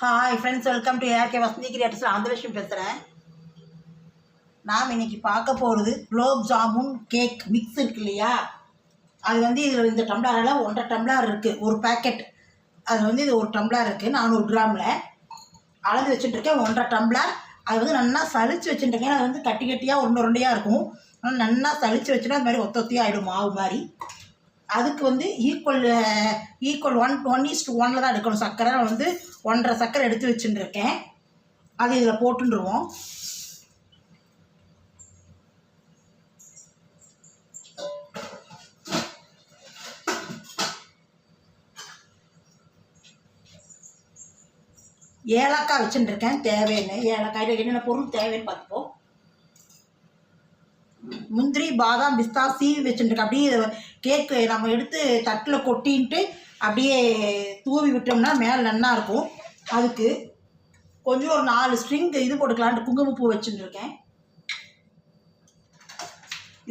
Hi friends welcome to ARK Vasanthi கிரியேட்டர்ஸில் Andhralakshmi பேசுகிறேன் நாம் இன்னைக்கு பார்க்க போகிறது குலோப் ஜாமுன் கேக் மிக்ஸ் இருக்கு இல்லையா? அது வந்து இதில் இந்த டம்ளரில் ஒன்றரை டம்ளர் இருக்குது ஒரு பேக்கெட் அது வந்து இது ஒரு டம்ளர் இருக்குது நானூறு கிராமில் அளந்து வச்சுட்டுருக்கேன் ஒன்றரை டம்ளர். அது வந்து நல்லா சளிச்சு வச்சுட்டுருக்கேன். அது வந்து கட்டி கட்டியாக ஒன்று ரெண்டையாக இருக்கும். ஆனால் நல்லா சளிச்சு வச்சுன்னா அது மாதிரி ஒத்த ஒத்தியாக ஆகிடும் மாவு மாதிரி. அதுக்கு வந்து equal equal one one yeast ஒனில் தான் எடுக்கணும். சர்க்கரை வந்து ஒன்றரை சர்க்கரை எடுத்து வச்சுட்டுருக்கேன் அது இதில் போட்டுருவோம். ஏலக்காய் வச்சுட்டுருக்கேன் தேவைன்னு ஏலக்காயில் என்னென்ன பொருள் தேவைன்னு பார்த்துப்போம். முந்திரி பாதாம் பிஸ்தா சீவி வச்சுட்டுருக்கேன் அப்படியே கேக்கு நம்ம எடுத்து தட்டில் கொட்டின்ட்டு அப்படியே தூவி விட்டோம்னா மேலே நல்லா இருக்கும். அதுக்கு கொஞ்சம் ஒரு நாலு ஸ்ட்ரிங் இது போட்டுக்கலான்ட்டு குங்குமப்பூ வச்சுட்டுருக்கேன்.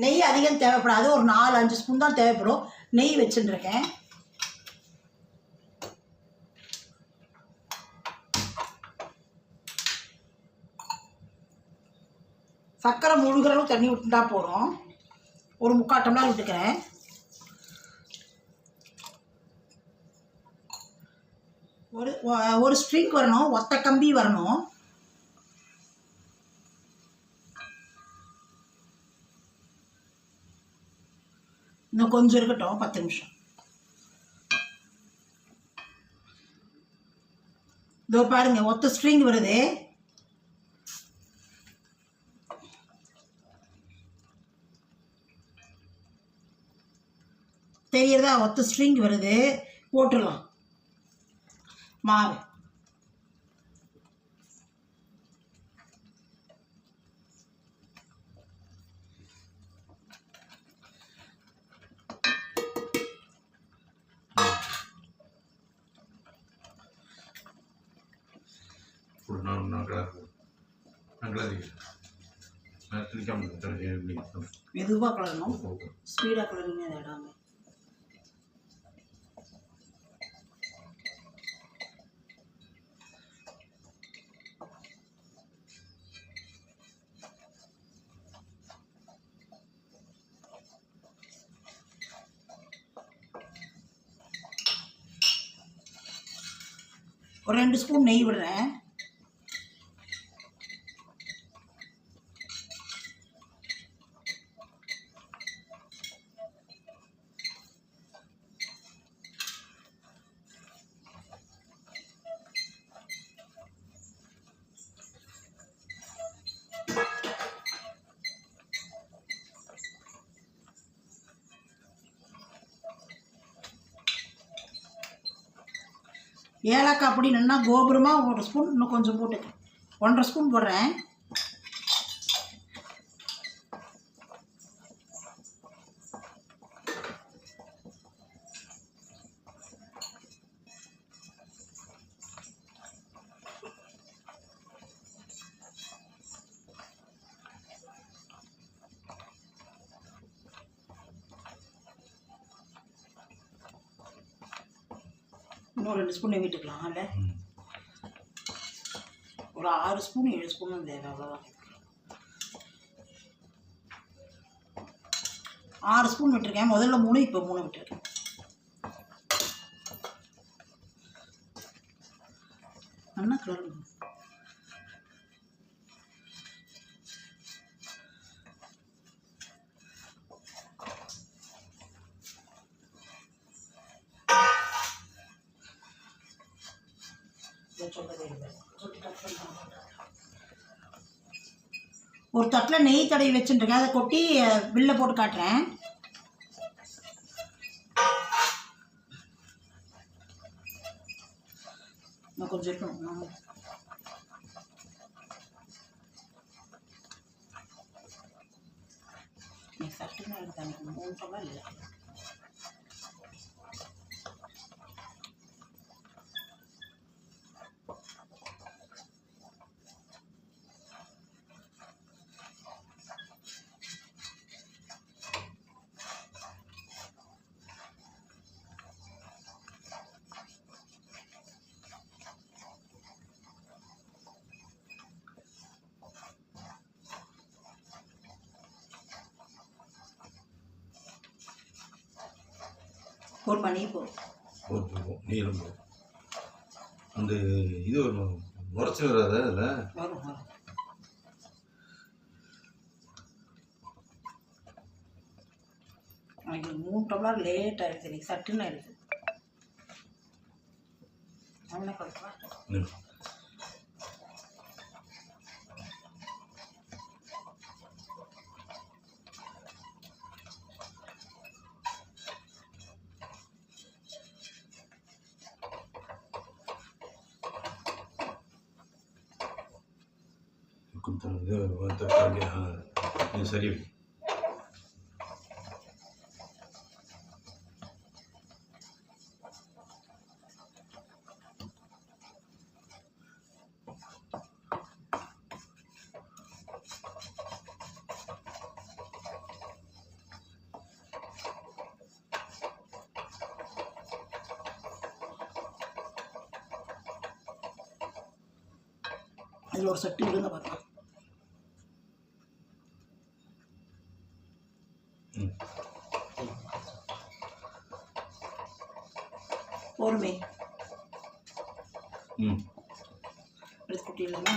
நெய் அதிகம் தேவைப்படாது. ஒரு நாலு அஞ்சு ஸ்பூன் தான் தேவைப்படும். நெய் வச்சுட்டுருக்கேன். சர்க்கரை முழுகிறளவு தண்ணி விட்டுட்டா போகிறோம் ஒரு முக்கால் டம்ளர் விட்டுக்கிறேன் ஒரு ஒரு ஸ்ட்ரிங் வரணும் ஒத்த கம்பி வரணும். இன்னும் கொஞ்சம் இருக்கட்டும் பத்து நிமிஷம். இதோ பாருங்க ஒத்த ஸ்ட்ரிங் வருது. தெரிகிறதா ஒத்த ஸ்ட்ரிங் வருது போட்டுடலாம் மாவு. மெதுவாக கலரணும். ஸ்பீடாக கலருங்க அதை இடாமல் ஒரு ரெண்டு ஸ்பூன் நெய் விடுறேன். ஏலக்காய் பொடி நல்லா கோபுரமாக ஒரு ஸ்பூன் இன்னும் கொஞ்சம் போட்டுக்கேன் ஒன்றரை ஸ்பூன் போடுறேன். இன்னும் ரெண்டு ஸ்பூன் விட்டுக்கலாம் இல்லை? ஒரு ஆறு ஸ்பூன் ஏழு ஸ்பூன் தேவை அவ்வளோதான் ஆறு ஸ்பூன் விட்டுருக்கேன். முதல்ல மூணு இப்போ மூணு விட்டுருக்கேன் நல்லா கலர் ஒரு தட்டில் நெய் தடவி வச்சுட்டுருக்கேன். அதை கொட்டி பில்ல போட்டு காட்டுறேன். நான் கொஞ்சம் இருக்கணும். ஆ. நீ சட்டுன்னு எடுத்தாங்க மூணு டம்ளர் இல்லை. ஒரு மணி போதும் ஒரு போகும் நீளம் போகும் அந்த இது ஒரு முறைச்சி வராத அதில் வரும் வரும். எனக்கு மூணு டம்ளர் லேட் ஆயிடுச்சு இன்னைக்கு சட்டுன்னு ஆயிடுச்சு. என்ன கலப்பா கொஞ்சம் இது தக்காளி ஆ இது சரி வை. அதில் ஒரு சட்டு விடுங்க பார்க்கலாம் பொறுமை. ம். எடுத்து கொட்டிடலாமா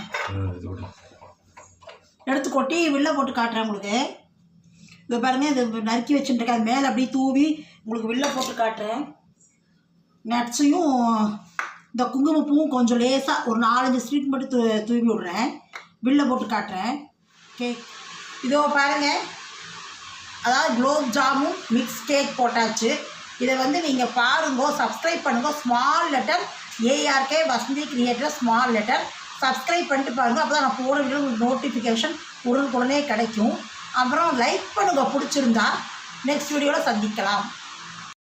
எடுத்து கொட்டி வெளில போட்டு காட்டுறேன் உங்களுக்கு. இதை பாருங்க இது நறுக்கி வச்சுட்டுருக்கேன். அது மேலே அப்படியே தூவி உங்களுக்கு வெளில போட்டு காட்டுறேன். நட்ஸையும் இந்த குங்குமப்பூவும் கொஞ்சம் லேசாக ஒரு நாலஞ்சு ஸ்வீட் மட்டும் தூ தூவி விட்றேன். வெளில போட்டு காட்டுறேன். கேக் இதோ பாருங்கள் அதாவது குலோப் ஜாமுன் மிக்ஸ் கேக் போட்டாச்சு. இதை வந்து நீங்கள் பாருங்க சப்ஸ்கிரைப் பண்ணுங்க. Small letter ARK Vasanthi creator small letter subscribe பண்ணிட்டு பாருங்கள் அப்போ தான் நான் போகிற வீடியோ உங்களுக்கு நோட்டிஃபிகேஷன் உடனுக்குடனே கிடைக்கும். அப்புறம் லைக் பண்ணுங்க. பிடிச்சிருந்தா நெக்ஸ்ட் வீடியோவில் சந்திக்கலாம்.